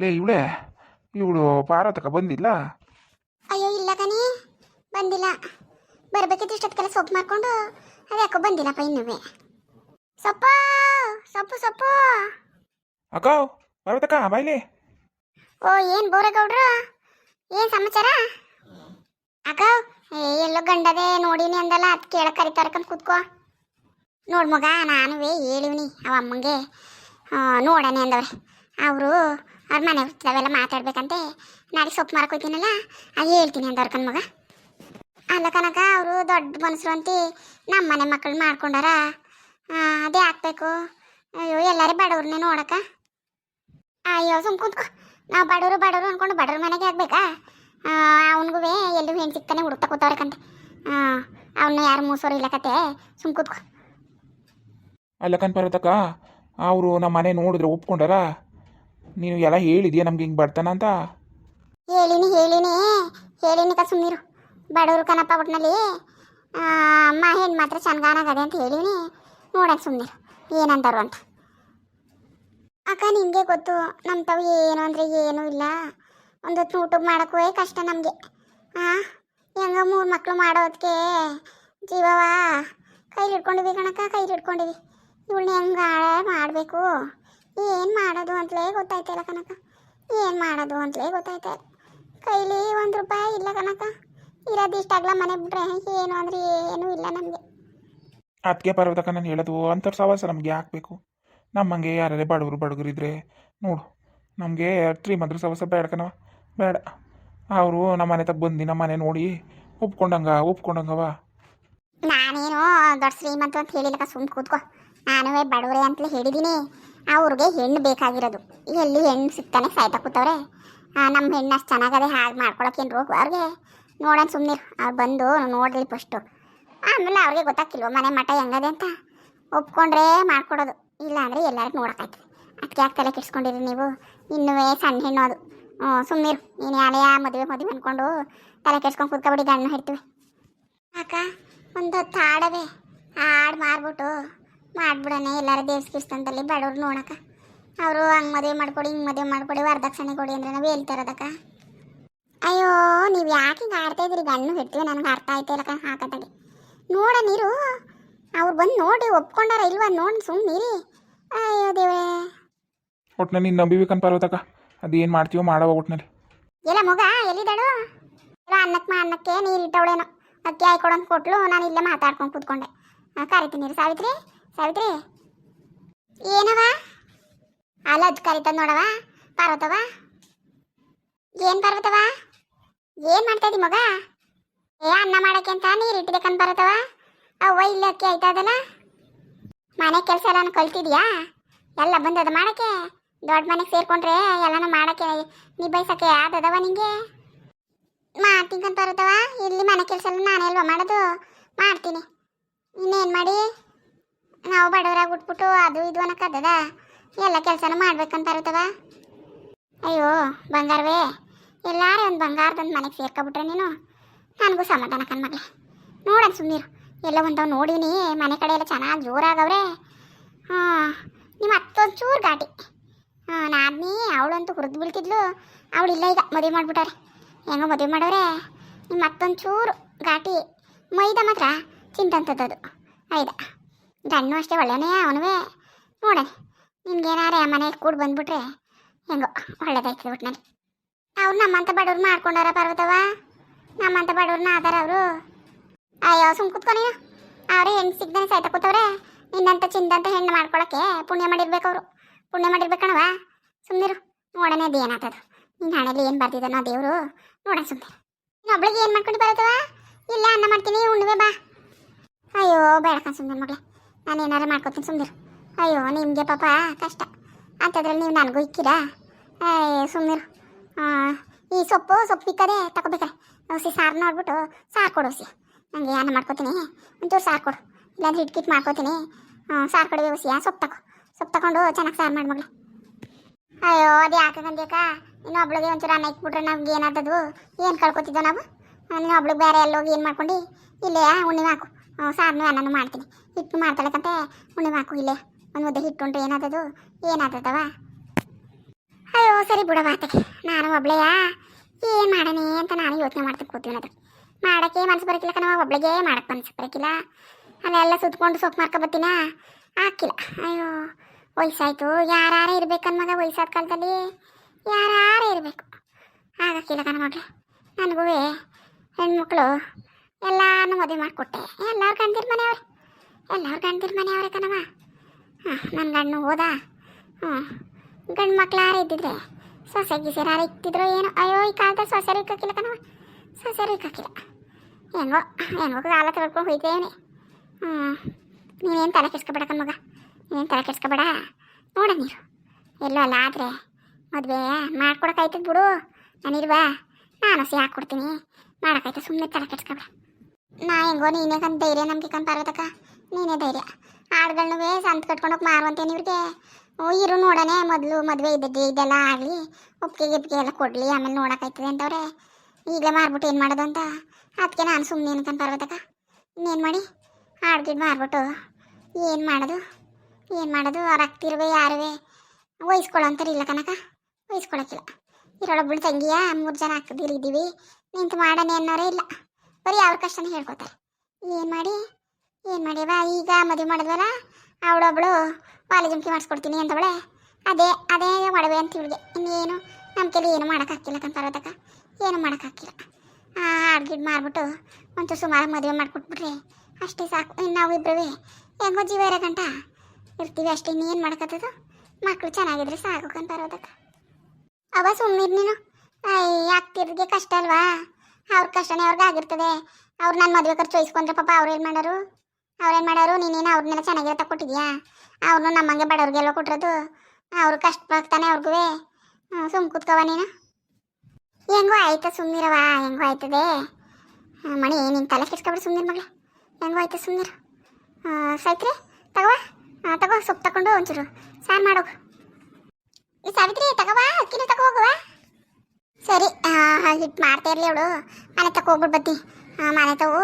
ಲೇ ಇವಳೆ ಇವಳು ಪಾರತಕ ಬಂದಿಲ್ಲ? ಅಯ್ಯೋ ಇಲ್ಲ ಕಣಿ ಬಂದಿಲ್ಲ. ಬರಬೇಕಿತ್ತು ಇಷ್ಟೊತ್ತಿಗೆಲ್ಲ ಸೊಪ್ಪು ಮಾಡ್ಕೊಂಡು ಅದು ಯಾಕೋ ಬಂದಿಲ್ಲಪ್ಪ ಇನ್ನೂ ಸೊಪ್ಪು ಸೊಪ್ಪು ಸೊಪ್ಪು. ಅಕ್ಕ ಪಾರ್ವತಕ್ಕ ಬಾಯ್ಲಿ. ಓ ಏನು ಬೋರೇಗೌಡ್ರು? ಏನು ಸಮಾಚಾರ? ಅಕ್ಕ ಏ ಎಲ್ಲೋ ಗಂಡದೆ ನೋಡಿನಿ ಅಂದಲ್ಲ ಅದು ಕೇಳಕ್ಕೆ ಕರಿತಾರಕಂತ ಕೂತ್ಕೋ. ನೋಡ್ ಮಗ ನಾನುವೇ ಹೇಳಿವ್ನಿ ಅವ ಅಮ್ಮಂಗೆ ನೋಡಣೆ ಅಂದವ್ರೆ. ಅವರು ಅವ್ರ ಮನೆ ಅವೆಲ್ಲ ಮಾತಾಡ್ಬೇಕಂತೆ. ನಾಳೆ ಸೊಪ್ಪು ಮಾರಕ್ಕೆ ಅದು ಹೇಳ್ತೀನಿ ಅಂತ ಅವ್ರ ಮಗ. ಅಲ್ಲ ಕನಕ, ಅವರು ದೊಡ್ಡ ಮನಸ್ಸು ಅಂತ ನಮ್ಮ ಮನೆ ಮಕ್ಕಳು ಮಾಡ್ಕೊಂಡಾರ? ಅದೇ ಹಾಕ್ಬೇಕು ಅಯ್ಯೋ, ಎಲ್ಲರೂ ಬಡವ್ರನ್ನೇ ನೋಡಕ್ಕ ಅಯ್ಯೋ, ಸುಮ್ ಕುಂತ್ಕೊ. ನಾವು ಬಡವರು ಬಡವರು ಅನ್ಕೊಂಡು ಬಡವ್ರ ಮನೆಗೆ ಆಗ್ಬೇಕಾ? ಅವನಿಗೂ ಎಲ್ಲೂ ಹೆಣ್ಣು ಸಿಗ್ತಾನೆ ಹುಡುಕ್ತಾ ಕೂತವ್ರಕಂತೆ ಅವನ್ನ ಯಾರು ಮೂಸೋರು ಇಲ್ಲ ಕತೆ. ಸುಮ್ ಅಲ್ಲ ಅಲ್ಲಕ್ಕನ್ ಪರ್ವತಕ್ಕ, ಅವರು ನಮ್ಮ ಮನೆ ನೋಡಿದ್ರೆ ಒಪ್ಕೊಂಡಾರ? ನೀನು ಎಲ್ಲ ಹೇಳಿದ್ಯಾ ನಮ್ಗೆ ಹಿಂಗೆ ಬರ್ತಾನ ಅಂತ? ಹೇಳಿನಿ ಹೇಳಿನಿ. ಹೇಳಿನಿ ಕ ಸುಮ್ಮನಿರು ಬಡವರು ಕನಪ್ಪ ಒಟ್ನಲ್ಲಿ. ಅಮ್ಮ ಹೆಣ್ಣು ಮಾತ್ರ ಚೆನ್ನಾಗದೆ ಅಂತ ಹೇಳಿನಿ. ನೋಡಕ್ಕೆ ಸುಮ್ಮನಿರು ಏನಂತಾರು ಅಂತ. ಅಕ್ಕ ನಿಮಗೆ ಗೊತ್ತು. ನಮ್ಮ ತಾವು ಏನು ಅಂದರೆ ಏನೂ ಇಲ್ಲ. ಒಂದು ಹೊತ್ತು ಊಟ ಮಾಡೋಕ್ಕೂ ಕಷ್ಟ ನಮಗೆ. ಹಾಂ ಹೆಂಗ ಮೂರು ಮಕ್ಕಳು ಮಾಡೋದಕ್ಕೆ ಜೀವವಾ. ಕೈಲಿ ಹಿಡ್ಕೊಂಡಿವಿ ಕಣಕ್ಕ ಕೈಲಿ ಹಿಡ್ಕೊಂಡಿವಿ ಇವಳನ್ನ ಹೆಂಗೆ ಮಾಡಬೇಕು? ಏನು ಮಾಡೋದು ಅಂತಲೇ ಗೊತ್ತಾಯ್ತಿಲ್ಲ ಕನಕ ಏನು ಮಾಡೋದು ಅಂತಲೇ ಗೊತ್ತಾಯ್ತಾ ಇಲ್ಲ. ಕೈಲಿ ಒಂದು ರೂಪಾಯಿ ಇಲ್ಲ ಕನಕ ಇರೋದಿಷ್ಟಾಗ್ಲ ಮನೆ ಬಿಟ್ರೆ ಏನು ಅಂದರೆ ಏನೂ ಇಲ್ಲ ನಮಗೆ. ಅದಕ್ಕೆ ಪರ್ವತಕ್ಕ ನಾನು ಹೇಳೋದು ಅಂತ ಸವಾಸ ನಮಗೆ ಹಾಕ್ಬೇಕು ನಮ್ಮಂಗೆ ಯಾರೇ ಬಡವರು ಬಡಗರು ಇದ್ರೆ ನೋಡು ನಮಗೆ ಮಂದ್ರ ಸವಾಸ ಬೇಡ ಕಣವ ಬೇಡ. ಅವರು ನಮ್ಮ ಮನೆ ತಗ ಬಂದು ನಮ್ಮ ಮನೆ ನೋಡಿ ಒಪ್ಕೊಂಡಂಗ ಒಪ್ಕೊಂಡಂಗವ ನಾನೇನು ದೊಡ್ಡ ಶ್ರೀಮಂತ ಅಂತ ಹೇಳಿಲ್ಲ ಸುಮ್ ಕೂತ್ಕೋ. ನಾನು ಬಡವರೇ ಅಂತಲೇ ಹೇಳಿದ್ದೀನಿ ಅವ್ರಿಗೆ ಹೆಣ್ಣು ಬೇಕಾಗಿರೋದು. ಎಲ್ಲಿ ಹೆಣ್ಣು ಸಿಗ್ತಾನೆ ಸಾಯ್ತಾ ಕೂತವ್ರೆ. ನಮ್ಮ ಹೆಣ್ಣು ಅಷ್ಟು ಚೆನ್ನಾಗದೆ ಹಾಗೆ ಮಾಡ್ಕೊಳಕ್ಕೇನು ರೋಗ ಅವ್ರಿಗೆ? ನೋಡೋಣ ಸುಮ್ಮನೆ ಅವ್ರು ಬಂದು ನೋಡಲಿ ಫಸ್ಟು ಆಮೇಲೆ ಅವ್ರಿಗೆ ಗೊತ್ತಾಗ್ತಿಲ್ವ, ಮನೆ ಮಠ ಹೆಂಗದೆ ಅಂತ? ಒಪ್ಕೊಂಡ್ರೆ ಮಾಡ್ಕೊಡೋದು. ಇಲ್ಲ ಅಂದರೆ ಎಲ್ಲರಿಗೂ ನೋಡೋಕ್ಕಾಯ್ತು ಅದಕ್ಕೆ ಯಾಕೆ ತಲೆ ಕೆಡ್ಸ್ಕೊಂಡಿರಿ ನೀವು? ಇನ್ನುವೇ ಸಣ್ಣ ಹೆಣ್ಣು ಅದು. ಹ್ಞೂ ಸುಮ್ಮನಿರು ನೀನು ಯಾಳೆಯ ಮದುವೆ ಮದುವೆ ಅಂದ್ಕೊಂಡು ತಲೆ ಕೆಡ್ಸ್ಕೊಂಡು ಕೂತ್ಕೊಬಿಡಿ ಗಂಡು ಹಿಡ್ತೀವಿ. ಅಕ್ಕ, ಒಂದು ಹೊತ್ತು ಹಾಡವೆ. ಹಾಡು ಮಾರ್ಬಿಟ್ಟು ಮಾಡ್ಬಿಡನೆ ಎಲ್ಲಾರು ದೇವಸ್ಥಾನದಲ್ಲಿ ಬಡವ್ರು ನೋಡಕ್ಕ. ಅವರು ಹಂಗೆ ಮದುವೆ ಮಾಡ್ಕೊಡಿ ಹಿಂಗೆ ಮದುವೆ ಮಾಡ್ಕೊಡಿ ವರದಕ್ಷಿಣೆ ಕೊಡಿ ಅಂದ್ರೆ ನಾವು ಹೇಳ್ತಾರದಕ್ಕ ಅಯ್ಯೋ ನೀವು ಯಾಕೆ ಹಿಂಗೆ ಆಡ್ತಾ ಈಗ ಗಣ್ಣು ಹಿಡ್ತೀವಿ ನನಗೆ ಅರ್ಥ ಆಯ್ತಾ ಇಲ್ಲಕ್ಕ ಹಾಕತ್ತಾಗೆ ನೋಡ ನೀರು ಅವ್ರು ಬಂದು ನೋಡಿ ಒಪ್ಕೊಂಡಾರ ಇಲ್ವಾ? ನೋಡಿ ಸುಮ್ಮನಿರಿ ಅಯ್ಯೋ ದೇವೇ ಒಟ್ನಲ್ಲಿ ನೀನು ಪರ್ವತಕ್ಕ. ಅದು ಏನು ಮಾಡ್ತೀವೋ ಮಾಡವ ಒಟ್ನಲ್ಲಿ. ಎಲ್ಲ ಮಗ ಎಲ್ಲಿದ್ದಾಳು? ಎಲ್ಲ ಅನ್ನಕ್ಕೆ ಮಾ ಅನ್ನಕ್ಕೆ ನೀರು ಇಟ್ಟವಳೇನೋ. ಅಕ್ಕಿ ಹಾಯ್ಕೊಡೋಣ ಕೊಟ್ಲು ನಾನು ಇಲ್ಲೇ ಮಾತಾಡ್ಕೊಂಡು ಕೂತ್ಕೊಂಡೆ. ಕರಿತೀನಿ. ಸಾವಿತ್ರಿ. ಸಾವಿತ್ರಿ? ಏನವ ಅಲ್ಲ ಅದ್ ಕರಿತದ ನೋಡವ ಪಾರ್ವತವ ಏನ್ ಪಾರ್ವತವ ಏನ್ ಮಾಡ್ತಾ ಇದ್ದಿ ಮಗ? ಏ, ಅನ್ನ ಮಾಡಕ್ಕೆ ಅಂತ ನೀರು ಇಟ್ಬೇಕಂತ ಪಾರ್ವತವ ಅವ್ವ ಇಲ್ಲ ಅಕ್ಕಿ ಆಯ್ತಾ ಅದಲ್ಲ? ಮನೆ ಕೆಲಸ ಎಲ್ಲ ಕಲ್ತಿದ್ಯಾ? ಎಲ್ಲ ಬಂದದ ಮಾಡಕ್ಕೆ? ದೊಡ್ಡ ಮನೆಗೆ ಸೇರ್ಕೊಂಡ್ರೆ ಎಲ್ಲನೂ ಮಾಡಕ್ಕೆ ನಿಭಾಯಿಸಕ್ಕೆ ಯಾವ್ದದವ ನಿಂಗೆ? ಮಾಡ್ತೀನಂತ ಬರುತ್ತವ ಇಲ್ಲಿ ಮನೆ ಕೆಲಸ ಎಲ್ಲ ನಾನೇ ಅಲ್ವಾ ಮಾಡೋದು? ಮಾಡ್ತೀನಿ. ಇನ್ನೇನು ಮಾಡಿ? ನಾವು ಬಡವರಾಗಿ ಉಟ್ಬಿಟ್ಟು ಅದು ಇದು ಅನ್ನಕ್ಕದ ಎಲ್ಲ ಕೆಲಸನೂ ಮಾಡ್ಬೇಕಂತ ಇರ್ತವ ಅಯ್ಯೋ, ಬಂಗಾರವೇ. ಎಲ್ಲಾರೇ ಒಂದು ಬಂಗಾರದೊಂದು ಮನೆಗೆ ಸೇರ್ಕೊಬಿಟ್ರೆ ನೀನು? ನನಗೂ ಸಮಾಧಾನ ಮಗ್ಲಿ ನೋಡೋಣ ಸುಮ್ಮೀರು ಎಲ್ಲ ಒಂದವ್ ನೋಡೀನಿ, ಮನೆ ಕಡೆ ಎಲ್ಲ ಚೆನ್ನಾಗಿ ಜೋರಾಗವ್ರೆ. ಹಾಂ ನಿಮ್ಮ ಅತ್ತೊಂದು ಚೂರು ಘಾಟಿ. ಹಾಂ, ನಾದ್ನಿ, ಅವಳಂತೂ ಹುರಿದು ಬೀಳ್ತಿದ್ಲು. ಇಲ್ಲ ಈಗ ಮದುವೆ ಮಾಡಿಬಿಟ್ಟಾರೆ ಹೆಂಗೋ ಮದುವೆ ಮಾಡೋರೆ. ನಿಮ್ಮ ಮತ್ತೊಂದು ಚೂರು ಘಾಟಿ. ಮೈದ ಮಾತ್ರ ಚಿಂತಂತದ್ದು ಐದ. ಗಣ್ಣು ಅಷ್ಟೇ ಒಳ್ಳೆನೇ ಅವನುವೇ. ನೋಡೋಣ, ನಿನ್ಗೇನಾರೆ ಮನೆಗೆ ಕೂಡ ಬಂದ್ಬಿಟ್ರೆ ಹೆಂಗೋ ಒಳ್ಳೇದಾಯ್ತದೆ ಒಟ್ಟಿನಲ್ಲಿ ಅವ್ರು ನಮ್ಮಂತ ಬಡವ್ರು ಮಾಡ್ಕೊಂಡಾರ ಪರ್ವತವ ನಮ್ಮಂತ ಬಡವ್ರನ್ನ ಆದಾರ ಅವರು? ಅಯ್ಯೋ ಸುಮ್ ಕುತ್ಕೊನಿ ಅವ್ರೆ ಹೆಣ್ಣು ಸಿಗ್ದಾನೆ ಸಹಿತ ಕೂತವ್ರೆ? ನಿನ್ನಂತ ಚಿಂದಂತ ಹೆಣ್ಣು ಮಾಡ್ಕೊಳಕ್ಕೆ ಪುಣ್ಯ ಮಾಡಿರ್ಬೇಕು ಅವರು. ಪುಣ್ಯ ಮಾಡಿರ್ಬೇಕಣವ ಸುಮ್ಮನಿರು ನೋಡೋಣ ಅದು ಏನಾಗ್ತದೆ ನಿನ್ನ ಹಣೆಯಲ್ಲಿ ಏನು ಬರ್ತಿದ್ದಾನೋ ದೇವರು. ನೋಡೋಣ ಸುಮ್ಮನೆ ಒಬ್ಳಿಗೆ ಏನು ಮಾಡ್ಕೊಂಡು ಬರುತ್ತವ ಇಲ್ಲ ಅನ್ನ ಮಾಡ್ತೀನಿ ಉಣ್ಣುವೆ ಬಾ. ಅಯ್ಯೋ ಬೇಡಕ ಸುಮ್ಮನೆ ಮಗಳೇ. ನಾನು ಏನಾರು ಮಾಡ್ಕೊತೀನಿ ಸುಮ್ಮನಿರು ಅಯ್ಯೋ, ನಿಮಗೆ ಪಾಪ ಕಷ್ಟ. ಅಂಥದ್ರಲ್ಲಿ ನೀವು ನನಗೂ ಇಕ್ಕಿರಾ? ಅಯ್ಯೋ ಸುಮ್ಮನಿರು ಈ ಸೊಪ್ಪು ಸೊಪ್ಪು ಇಕ್ಕದೆ ತಗೋಬೇಕಾರೆ ಹಸಿ ಸಾರು ನೋಡ್ಬಿಟ್ಟು ಸಾರು ಕೊಡು ಹಸಿ ನನಗೆ ಅನ್ನ ಮಾಡ್ಕೊತೀನಿ? ಒಂಚೂರು ಸಾರು ಕೊಡು. ಇಲ್ಲಾಂದ್ರೆ ಹಿಟ್ಕಿಟ್ ಮಾಡ್ಕೊತೀನಿ. ಸಾರು ಕೊಡುವೆ ಆ, ಸೊಪ್ಪು ತಗೋ ಸೊಪ್ಪು ತಗೊಂಡು ಚೆನ್ನಾಗಿ ಸಾರು ಮಾಡಿ ಮಗಳೇ. ಅಯ್ಯೋ, ಅದು ಯಾಕಂದ್ಯಾಕ ಇನ್ನು ಒಬ್ಳಿಗೆ ಒಂಚೂರು ಅನ್ನ ಇಟ್ಬಿಟ್ರೆ ನಮ್ಗೆ ಏನಾದದು ಏನು ಕಳ್ಕೊತಿದ್ದೋ ನಾವು? ನೀನು ಒಬ್ಳಿಗೆ ಬೇರೆ ಎಲ್ಲೋಗಿ ಏನು ಮಾಡ್ಕೊಂಡು? ಇಲ್ಲೇ ಹುಣ್ಣಿಮೆ ಹಾಕು. ಸಾರನು ಅನ್ನನೂ ಮಾಡ್ತೀನಿ. ಹಿಟ್ಟು ಮಾಡ್ತಾಳಕ್ಕಂತೆ ಉಣ್ಣೆ ಮಾಕು ಇಲ್ಲೇ. ಒಂದು ಮುದ್ದೆ ಹಿಟ್ಟು ಉಂಟು ಏನಾದದು ಏನಾದದವ ಅಯ್ಯೋ, ಸರಿ ಬಿಡವ ಆತಗೆ ನಾನು ಒಬ್ಳೆಯಾ? ಏನು ಮಾಡೋಣ ಅಂತ ನಾನು ಯೋಚನೆ ಮಾಡ್ತಾ ಕೂತೀವಿ ಅದು ಮಾಡೋಕ್ಕೆ ಮನಸ್ಸು ಬರಕಿಲ್ಲ ಕಣವ ಒಬ್ಳಿಗೆ ಮಾಡಕ್ಕೆ ಮನಸ್ಸು ಬರಕಿಲ್ಲ. ಅಲ್ಲೆಲ್ಲ ಸುತ್ಕೊಂಡು ಸೊಪ್ಪು ಮಾರ್ಕೊ ಬರ್ತೀನ ಹಾಕಿಲ್ಲ. ಅಯ್ಯೋ, ವಯಸ್ಸಾಯ್ತು. ಯಾರು ಇರ್ಬೇಕನ್ ಮಗ ವಯಸ್ಸಾದ ಕಾಲದಲ್ಲಿ? ಯಾರು ಇರಬೇಕು. ಆಗಕ್ಕಿಲ್ಲ ಕಣ ನೋಡ್ರಿ. ನನಗೂ ಹೆಣ್ಮಕ್ಳು ಎಲ್ಲಾನು ಮದುವೆ ಮಾಡಿಕೊಟ್ಟೆ. ಎಲ್ಲರು ಗಂಡಿರ ಮನೆಯವ್ರೆ? ಎಲ್ಲರು ಗಂಡಿರ ಮನೆಯವ್ರೆ ಕಣವ ಹಾಂ ನನ್ನ ಗಂಡು ಹೋದ? ಹ್ಞೂ ಗಂಡು ಮಕ್ಳು ಯಾರು ಇದ್ದಿದ್ರೆ? ಸೊಸೆ ಗಿಸೆರು ಯಾರು ಏನೋ? ಅಯ್ಯೋ, ಈ ಕಾಲದ ಸೊಸೆರು ಇಕ್ಕಿಲ್ಲ ಕಣವ ಸೊಸೆರು ಇಕ್ಕಿಲ್ಲ ಹೆಂಗೋ ಹೆಂಗೋ ಕಾಲ ತಗೊಳ್ಕೊಂಡು ಹೋಯ್ತೇನೆ. ಹ್ಞೂ ನೀವೇನು ತಲೆ ಕೆಡ್ಸ್ಕೊಬೇಡ ಕಣ್ಮಗ ಮಗ. ನೀನೇನು ತಲೆ ಕೆಡ್ಸ್ಕೊಬೇಡ. ನೋಡ ನೀರು ಎಲ್ಲೋ ಅಲ್ಲ ಆದರೆ ಮದುವೆ ಮಾಡ್ಕೊಡಕ್ಕಾಯ್ತದ ಬಿಡು. ನಾನಿಲ್ವಾ ನಾನು ಸಿ ಹಾಕ್ಕೊಡ್ತೀನಿ. ಮಾಡೋಕ್ಕಾಯ್ತು? ಸುಮ್ಮನೆ ತಲೆ ಕೆಡ್ಸ್ಕೊಬೇಡ. ನಾ ಹೆಂಗೋ ನೀನೇ ಕಂತ ಧೈರ್ಯ ಕಂದು ಪಾರ್ವತಕ್ಕ. ನೀನೇ ಧೈರ್ಯ. ಆಡ್ಗಳನ್ನೂ ಸಂತ ಕಟ್ಕೊಂಡೋಗಿ ಮಾರುವಂತೇನು ಇವ್ರಿಗೆ? ಓ, ಇರು ನೋಡನೆ ಮೊದಲು ಮದುವೆ ಇದ್ದದ್ದು, ಇದೆಲ್ಲ ಆಗಲಿ. ಒಪ್ಪಿಗೆ ಗಿಪ್ಪಿಗೆ ಎಲ್ಲ ಕೊಡಲಿ, ಆಮೇಲೆ ನೋಡೋಕ್ಕಾಯ್ತದೆ ಅಂತವ್ರೆ. ಈಗಲೇ ಮಾರ್ಬಿಟ್ಟು ಏನು ಮಾಡೋದು ಅಂತ? ಅದಕ್ಕೆ ನಾನು ಸುಮ್ಮನೆ ಅನ್ಕೊಂಡು ಪರ್ವತಕ್ಕ? ಇನ್ನೇನು ಮಾಡಿ? ಆಡ್ಗಿಡ್ ಮಾರ್ಬಿಟ್ಟು. ಏನು ಮಾಡೋದು? ಏನು ಮಾಡೋದು? ಅವ್ರು ಅಕ್ತಿರುವೆ ಯಾರುವೆ? ವಹಿಸ್ಕೊಳ್ಳೋ ಅಂತಾರೆ ಇಲ್ಲ ಕನಕ ವಹಿಸ್ಕೊಳಕ್ಕಿಲ್ಲ. ಇರೋಳೊಬ್ಬಳು ತಂಗಿಯ? ಮೂರು ಜನ ಹಾಕಿದಿರಿದ್ದೀವಿ ನಿಂತು ಮಾಡನೆ ಅನ್ನೋರೇ ಇಲ್ಲ. ಬರೀ ಅವ್ರ ಕಷ್ಟನೇ ಹೇಳ್ಕೊತಾರೆ. ಏನು ಮಾಡಿ? ಏನು ಮಾಡಿವ ಈಗ ಮದುವೆ ಮಾಡಿದ್ವಲ್ಲ? ಅವಳೊಬ್ಳು ವಾಲಿ ಜುಮ್ಕಿ ಮಾಡಿಸ್ಕೊಡ್ತೀನಿ ಅಂತವಳೆ. ಅದೇ ಅದೇ ಒಡವೆ ಅಂತ ಇವಳಿಗೆ. ಇನ್ನೇನು? ನಮ್ಮ ಕೈಲಿ ಏನು ಮಾಡೋಕ್ಕಾಗಿಲ್ಲ ಕಂತಾರದಕ್ಕ ಏನು ಮಾಡೋಕ್ಕಾಗಿಲ್ಲ ಹಾಡ್ಗಿಡ್ ಮಾರ್ಬಿಟ್ಟು ಒಂಚೂರು ಸುಮಾರು ಮದುವೆ ಮಾಡಿಕೊಟ್ಬಿಟ್ರಿ ಅಷ್ಟೇ ಸಾಕು. ಇನ್ನು ನಾವು ಇಬ್ಬರು ಹೆಂಗೋ ಜೀವ ಇರೋ ಗಂಟ. ಇರ್ತೀವಿ ಅಷ್ಟೇ. ಇನ್ನೇನು ಮಾಡೋಕ್ಕತ್ತದು ಮಕ್ಕಳು ಚೆನ್ನಾಗಿದ್ರೆ ಸಾಕು ಕಂತಾರೋದಕ್ಕ ಅವ ಸುಮ್ಮನೆ ನೀನು. ಯಾಕ್ತಿರ್ಗೆ ಕಷ್ಟ ಅಲ್ವಾ? ಅವ್ರ ಕಷ್ಟನೇ ಅವ್ರಿಗೆ ಆಗಿರ್ತದೆ. ಅವ್ರು ನನ್ನ ಮದುವೆ ಖರ್ಚು ಇಸ್ಕೊಂಡ್ರೆ ಪಾಪ ಅವ್ರು ಏನು ಮಾಡೋರು? ಅವ್ರೇನು ಮಾಡೋರು? ನೀನೇನು ಅವ್ರನ್ನೆಲ್ಲ ಚೆನ್ನಾಗಿರೋ ತಗೊಟ್ಟಿದ್ಯಾ ಅವ್ರನ್ನೂ ನಮ್ಮಂಗೆ ಬಡವ್ರಿಗೆಲ್ಲ ಕೊಟ್ಟಿರೋದು ಅವ್ರು ಕಷ್ಟ ಆಗ್ತಾನೆ ಅವ್ರಿಗೂ ಸುಮ್ ಕೂತ್ಕವ ನೀನು. ಹೆಂಗೋ ಆಯ್ತಾ ಸುಮ್ಮನಿರವ ಹೆಂಗೋ ಆಯ್ತದೆ. ಮಣಿ, ನಿನ್ ತಲೆ ಕೆಡ್ಸ್ಕೊಬಿಡು ಸುಮ್ಮನಿರ್ ಮಗಳ. ಹೆಂಗೋ ಆಯ್ತಾ ಸುಮ್ಮನಿರು ಸೈತ್ರಿ ತಗೋ. ತಗೋ, ಸೊಪ್ಪು ತಗೊಂಡು ಒಂಚೂರು. ಸಾರು ಮಾಡೋಗು. ಈ ಸಾವಿತ್ರಿ ತಗೋವಾ ಅಕ್ಕಿನ ತಗೋ ಹೋಗುವ. ಸರಿ ಹಿಟ್ಟು ಮಾಡ್ತಾ ಇರಲಿ ಅವಳು. ಮನೆ ತಕ್ಕ ಹೋಗ್ಬಿಟ್ಟು ಬತ್ತಿ. ಮನೆ ತಗೋ.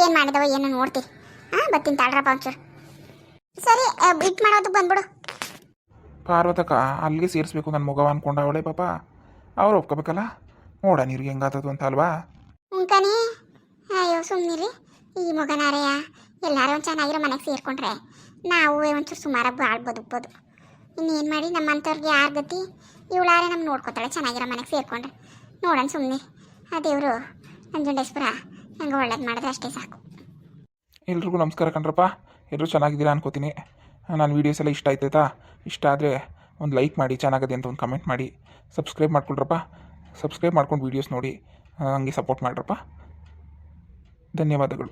ಏನು ಮಾಡಿದವ ಏನು ನೋಡ್ತೀರಿ ಹಾಂ ಬತ್ತೀನಿ ತಾಳ್ರಪ್ಪ ಒಂಚೂರು ಸರಿ ಹಿಟ್ಟು ಮಾಡೋದು ಬಂದ್ಬಿಡು. ಪಾರ್ವತಕ್ಕ ಅಲ್ಲಿಗೆ ಸೇರಿಸ್ಬೇಕು ನನ್ನ ಮಗವ ಅನ್ಕೊಂಡ ಅವಳೆ ಪಾಪ. ಅವ್ರು ಒಪ್ಕೋಬೇಕಲ್ಲ? ನೋಡ ನೀರಿಗೆ ಹೆಂಗಾತದು ಅಂತ ಅಲ್ವಾ? ಉಂಕನಿ ಅಯ್ಯೋ ಸುಮ್ಮನಿರಿ ಈ ಮಗನಾರೆಯ ಎಲ್ಲರೂ ಒಂದು ಚೆನ್ನಾಗಿರೋ ಮನೆಗೆ ಸೇರ್ಕೊಂಡ್ರೆ ನಾವು ಒಂಚೂರು ಸುಮಾರಾಗಿ ಬಾಳ್ಬೋದು ಬದುಕ್ಬೋದು ಇನ್ನೇನು ಮಾಡಿ ನಮ್ಮಂಥವ್ರಿಗೆ ಯಾರ ಗತಿ ಇವಳಾರೆ ನಮ್ಮ ನೋಡ್ಕೊತಾಳೆ, ಚೆನ್ನಾಗಿರೋ ಮನೆಗೆ ಸೇರ್ಕೊಂಡ್ರೆ. ನೋಡೋಣ ಸುಮ್ಮನೆ ಆ ದೇವರು ನಂಜುಂಡೇಶ್ವರ, ನಂಗೆ ಒಳ್ಳೇದು ಮಾಡಿದ್ರೆ ಅಷ್ಟೇ ಸಾಕು. ಎಲ್ರಿಗೂ ನಮಸ್ಕಾರ ಕಣ್ರಪ್ಪ. ಎಲ್ಲರೂ ಚೆನ್ನಾಗಿದ್ದೀರಾ ಅನ್ಕೋತೀನಿ. ನಾನು ವೀಡಿಯೋಸ್ ಎಲ್ಲ ಇಷ್ಟ ಆಯ್ತಾ ಇಷ್ಟ ಆದರೆ ಒಂದು ಲೈಕ್ ಮಾಡಿ, ಚೆನ್ನಾಗಿದೆ ಅಂತ ಒಂದು ಕಮೆಂಟ್ ಮಾಡಿ. ಸಬ್ಸ್ಕ್ರೈಬ್ ಮಾಡ್ಕೊಳ್ರಪ್ಪ. ಸಬ್ಸ್ಕ್ರೈಬ್ ಮಾಡ್ಕೊಂಡು ವೀಡಿಯೋಸ್ ನೋಡಿ, ಹಂಗೆ ಸಪೋರ್ಟ್ ಮಾಡ್ರಪ್ಪ. ಧನ್ಯವಾದಗಳು.